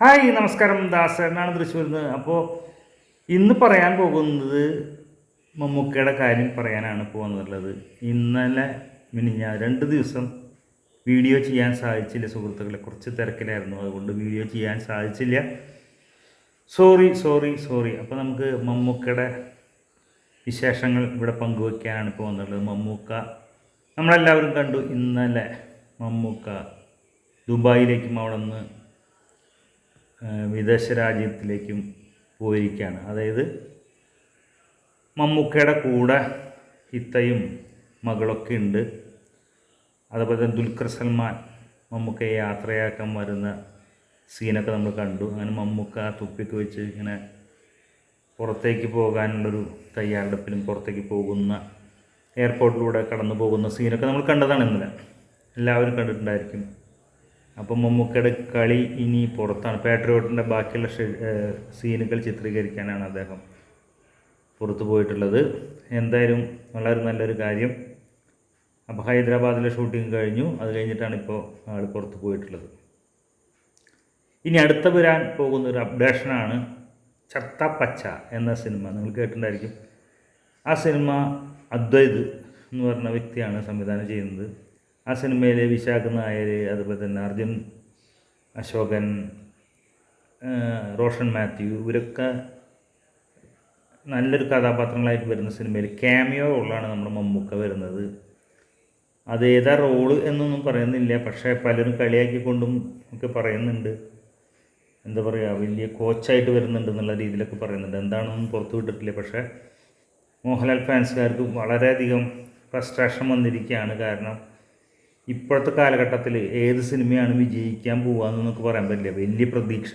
Hi നമസ്കാരം. ദാസേനാണ് തൃശ്ശൂരിൽ നിന്ന് അപ്പോൾ ഇന്ന് പറയാൻ പോകുന്നത് മമ്മൂക്കയുടെ കാര്യം പറയാനാണ് പോകുന്നുള്ളത്. ഇന്നലെ മിനിഞ്ഞ രണ്ട് ദിവസം വീഡിയോ ചെയ്യാൻ സാധിച്ചില്ല. സുഹൃത്തുക്കളെ കുറച്ച് തിരക്കിലായിരുന്നു. അതുകൊണ്ട് വീഡിയോ ചെയ്യാൻ സാധിച്ചില്ല. Sorry sorry sorry. അപ്പോൾ നമുക്ക് മമ്മൂക്കയുടെ വിശേഷങ്ങൾ ഇവിടെ പങ്കുവയ്ക്കാനാണ് ഇപ്പോൾ വന്നുള്ളത് മമ്മൂക്ക നമ്മളെല്ലാവരും കണ്ടു ഇന്നലെ മമ്മൂക്ക ദുബായിലേക്കും അവിടെ നിന്ന് വിദേശ രാജ്യത്തിലേക്കും പോയിരിക്കുകയാണ്. അതായത് മമ്മൂക്കയുടെ കൂടെ ഇത്തയും മകളൊക്കെ ഉണ്ട്. അതുപോലെ തന്നെ ദുൽഖർ സൽമാൻ മമ്മൂക്കയെ യാത്രയാക്കാൻ വരുന്ന സീനൊക്കെ നമ്മൾ കണ്ടു. അങ്ങനെ മമ്മൂക്ക തുപ്പിക്ക് വെച്ച് ഇങ്ങനെ പുറത്തേക്ക് പോകാനുള്ളൊരു തയ്യാറെടുപ്പിലും പുറത്തേക്ക് പോകുന്ന എയർപോർട്ടിലൂടെ കടന്നു പോകുന്ന സീനൊക്കെ നമ്മൾ കണ്ടതാണ് ഇന്നലെ. എല്ലാവരും കണ്ടിട്ടുണ്ടായിരിക്കും. അപ്പം മമ്മൂക്കയുടെ കളി ഇനി പുറത്താണ്. പാട്രിയോട്ടിന്റെ ബാക്കിയുള്ള സീനുകൾ ചിത്രീകരിക്കാനാണ് അദ്ദേഹം പുറത്തു പോയിട്ടുള്ളത്. എന്തായാലും വളരെ നല്ലൊരു കാര്യം. അപ്പോൾ ഹൈദരാബാദിലെ ഷൂട്ടിംഗ് കഴിഞ്ഞു. അത് കഴിഞ്ഞിട്ടാണ് ഇപ്പോൾ ആൾ പുറത്തു പോയിട്ടുള്ളത്. ഇനി അടുത്ത വരാൻ പോകുന്ന ഒരു അപ്ഡേഷനാണ് ചത്ത പച്ച എന്ന സിനിമ. നിങ്ങൾ കേട്ടിട്ടുണ്ടായിരിക്കും. ആ സിനിമ അദ്വൈത് എന്ന് പറഞ്ഞ വ്യക്തിയാണ് സംവിധാനം ചെയ്യുന്നത്. ആ സിനിമയിലെ വിശാഖ് നായർ അതുപോലെ തന്നെ അർജുൻ അശോകൻ റോഷൻ മാത്യു ഇവരൊക്കെ നല്ലൊരു കഥാപാത്രങ്ങളായിട്ട് വരുന്ന സിനിമയിൽ ക്യാമിയോ റോളാണ് നമ്മുടെ മമ്മൂക്ക വരുന്നത്. അത് ഏതാ റോൾ എന്നൊന്നും പറയുന്നില്ല പക്ഷേ പലരും കളിയാക്കിക്കൊണ്ടും ഒക്കെ പറയുന്നുണ്ട്. എന്താ പറയുക വലിയ കോച്ചായിട്ട് വരുന്നുണ്ട് എന്നുള്ള രീതിയിലൊക്കെ പറയുന്നുണ്ട്. എന്താണെന്നൊന്നും പുറത്തു വിട്ടിട്ടില്ല. പക്ഷേ മോഹൻലാൽ ഫാൻസുകാർക്ക് വളരെയധികം ഫ്രസ്ട്രേഷൻ വന്നിരിക്കുകയാണ്. കാരണം ഇപ്പോഴത്തെ കാലഘട്ടത്തിൽ ഏത് സിനിമയാണ് വിജയിക്കാൻ പോകാമെന്നൊക്കെ പറയാൻ പറ്റില്ല. വലിയ പ്രതീക്ഷ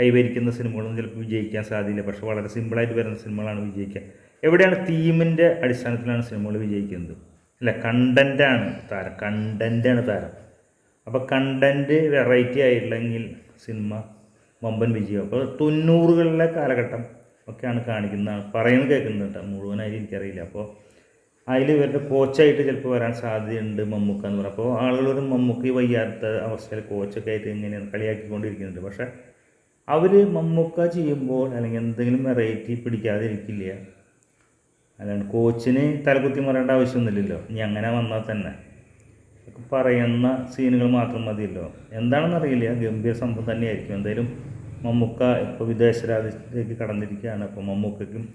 കൈവരിക്കുന്ന സിനിമകളൊന്നും ചിലപ്പോൾ വിജയിക്കാൻ സാധ്യതയില്ല. പക്ഷേ വളരെ സിമ്പിളായിട്ട് വരുന്ന സിനിമകളാണ് വിജയിക്കുക എവിടെയാണ് തീമിന്റെ അടിസ്ഥാനത്തിലാണ് സിനിമകൾ വിജയിക്കുന്നത്? അല്ല കണ്ടന്റാണ് താരം. കണ്ടന്റാണ് താരം. അപ്പോൾ കണ്ടന്റ് വെറൈറ്റി ആയില്ലെങ്കിൽ സിനിമ വമ്പൻ വിജയം. അപ്പോൾ തൊണ്ണൂറുകളിലെ കാലഘട്ടം ഒക്കെയാണ് കാണിക്കുന്നതാണ് പറയുന്നത് കേൾക്കുന്നുണ്ട് മുഴുവനായിട്ട് എനിക്കറിയില്ല. അപ്പോൾ അതിൽ ഇവരുടെ കോച്ചായിട്ട് ചിലപ്പോൾ വരാൻ സാധ്യതയുണ്ട് മമ്മൂക്ക എന്ന് പറയും അപ്പോൾ ആളുകളൊരു മമ്മൂക്ക് വയ്യാത്ത അവസ്ഥയിൽ കോച്ചൊക്കെ ആയിട്ട് ഇങ്ങനെ കളിയാക്കിക്കൊണ്ടിരിക്കുന്നുണ്ട്. പക്ഷേ അവർ മമ്മൂക്ക ചെയ്യുമ്പോൾ അല്ലെങ്കിൽ എന്തെങ്കിലും വെറൈറ്റി പിടിക്കാതിരിക്കില്ല. അല്ലാണ്ട് കോച്ചിന് തലകുത്തി മറേണ്ട ആവശ്യമൊന്നുമില്ലല്ലോ. ഇനി അങ്ങനെ വന്നാൽ തന്നെ. പറയുന്ന സീനുകൾ മാത്രം മതിയല്ലോ. എന്താണെന്നറിയില്ല ഗംഭീര സംഭവം തന്നെയായിരിക്കും. എന്തായാലും മമ്മൂക്ക ഇപ്പോൾ വിദേശ രാജ്യത്തേക്ക് കടന്നിരിക്കുകയാണ്. അപ്പോൾ മമ്മൂക്കയ്ക്കും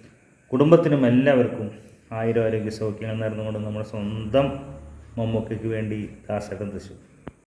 കുടുംബത്തിനും എല്ലാവർക്കും ആയിരം ആരോഗ്യ സൗഖ്യങ്ങൾ നേർന്നുകൊണ്ട് നമ്മുടെ സ്വന്തം മമ്മൂക്കയ്ക്ക് വേണ്ടി ദാസേട്ടൻ തൃശ്ശൂർ.